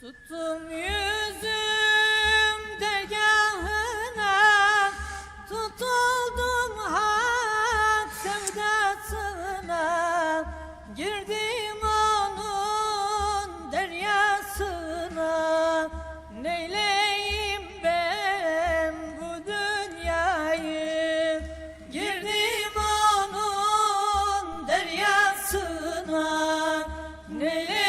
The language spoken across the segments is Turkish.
Tuttum yüzüm dergahına Tutuldum hak sevdasına. Girdim onun deryasına. Neyleyim ben bu dünyayı? Girdim onun deryasına. Neyleyim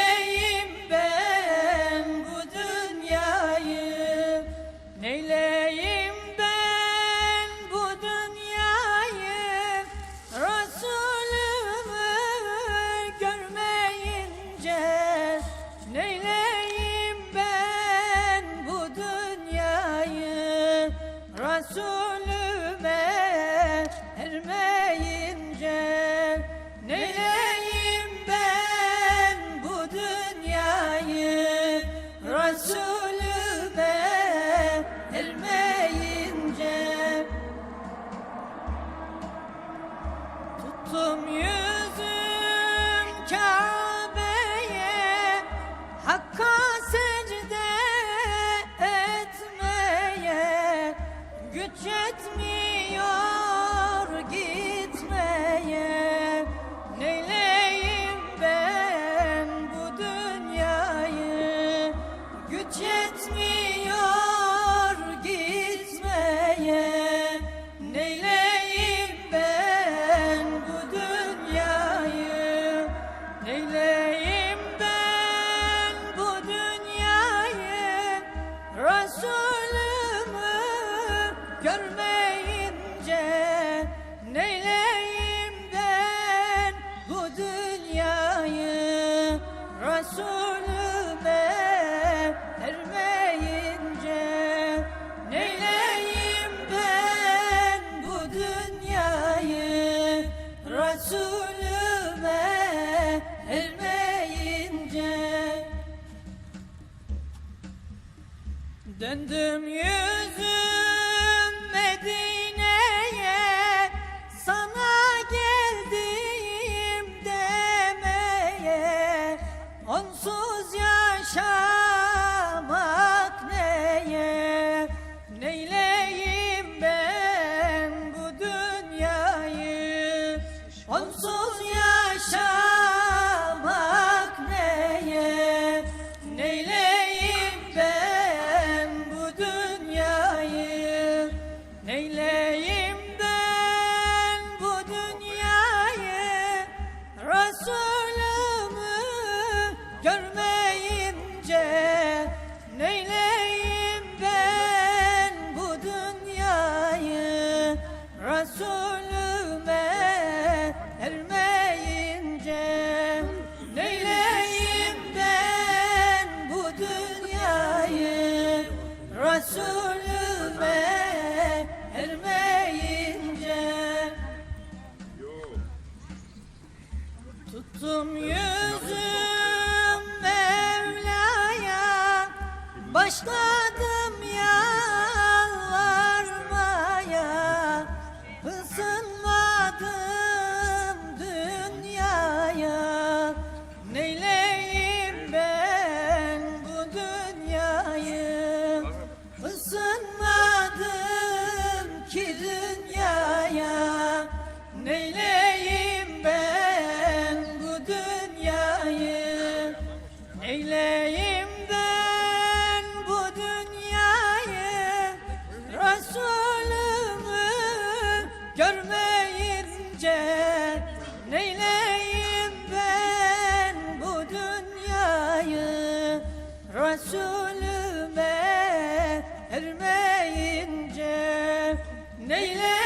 ermeyince Neyleyim ben bu dünyayı? Resulüme ermeyince Tuttum yüzüm Kabe'ye Hakka secde etmeye. Güç yetmiyor görmeyince Neyleyim ben bu dünyayı? Resulüme ermeyince Neyleyim ben bu dünyayı? Resulüme ermeyince Döndüm yüzüm Tuttum yüzüm Mevla'ya Başladım Neyleyim